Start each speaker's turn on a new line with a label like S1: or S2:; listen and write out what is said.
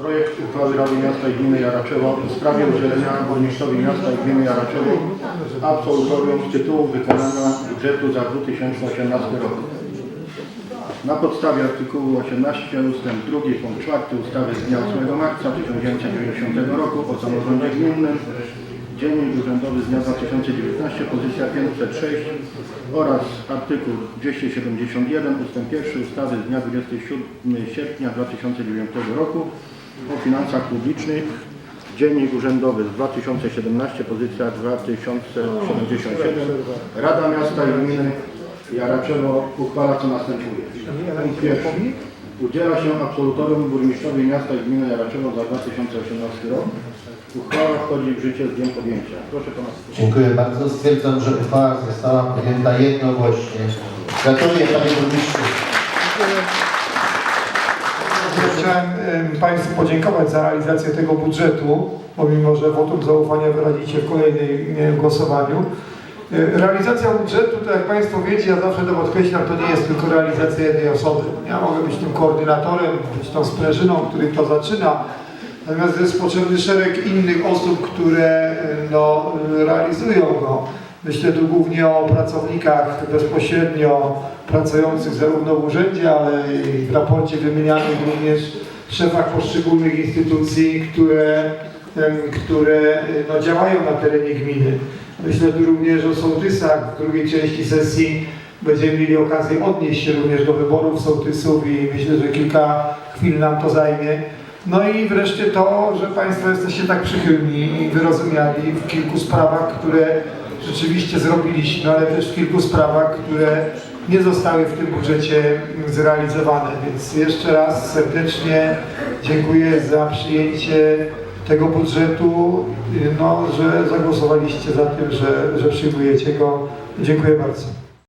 S1: Projekt uchwały Rady Miasta i Gminy Jaraczewo w sprawie udzielenia burmistrzowi miasta i gminy Jaraczewo absolutorium z tytułu wykonania budżetu za 2018 rok. Na podstawie artykułu 18 ust. 2 punkt 4 ustawy z dnia 8 marca 1990 roku o samorządzie gminnym Dziennik Urzędowy z dnia 2019 pozycja 506 oraz artykuł 271 ust. 1 ustawy z dnia 27 sierpnia 2009 roku o finansach publicznych Dziennik Urzędowy z 2017 pozycja 2077 Rada Miasta i Gminy Jaraczewo uchwala co następuje. Punkt pierwszy. Udziela się absolutorium burmistrzowi miasta i gminy Jaraczewo za 2018 rok. Uchwała wchodzi w życie z dniem podjęcia. Proszę pana.
S2: Dziękuję bardzo. Stwierdzam, że uchwała została podjęta jednogłośnie. Gratuluję panie burmistrzu.
S3: Chciałem em, Państwu podziękować za realizację tego budżetu, pomimo że wotum zaufania wyrazicie w kolejnym głosowaniu. E, Realizacja budżetu, tak jak Państwo wiecie, ja zawsze to podkreślam, to nie jest tylko realizacja jednej osoby. Ja mogę być tym koordynatorem, być tą sprężyną, który to zaczyna, natomiast jest potrzebny szereg innych osób, które e, no, realizują go. Myślę tu głównie o pracownikach bezpośrednio pracujących zarówno w urzędzie, ale i w raporcie wymienianych również szefach poszczególnych instytucji, które, em, które no, działają na terenie gminy. Myślę tu również o sołtysach. W drugiej części sesji będziemy mieli okazję odnieść się również do wyborów sołtysów i myślę, że kilka chwil nam to zajmie. No i wreszcie to, że Państwo jesteście tak przychylni i wyrozumiali w kilku sprawach, które rzeczywiście zrobiliśmy, ale też w kilku sprawach, które nie zostały w tym budżecie zrealizowane. Więc jeszcze raz serdecznie dziękuję za przyjęcie tego budżetu, no, że zagłosowaliście za tym, że, że przyjmujecie go. Dziękuję bardzo.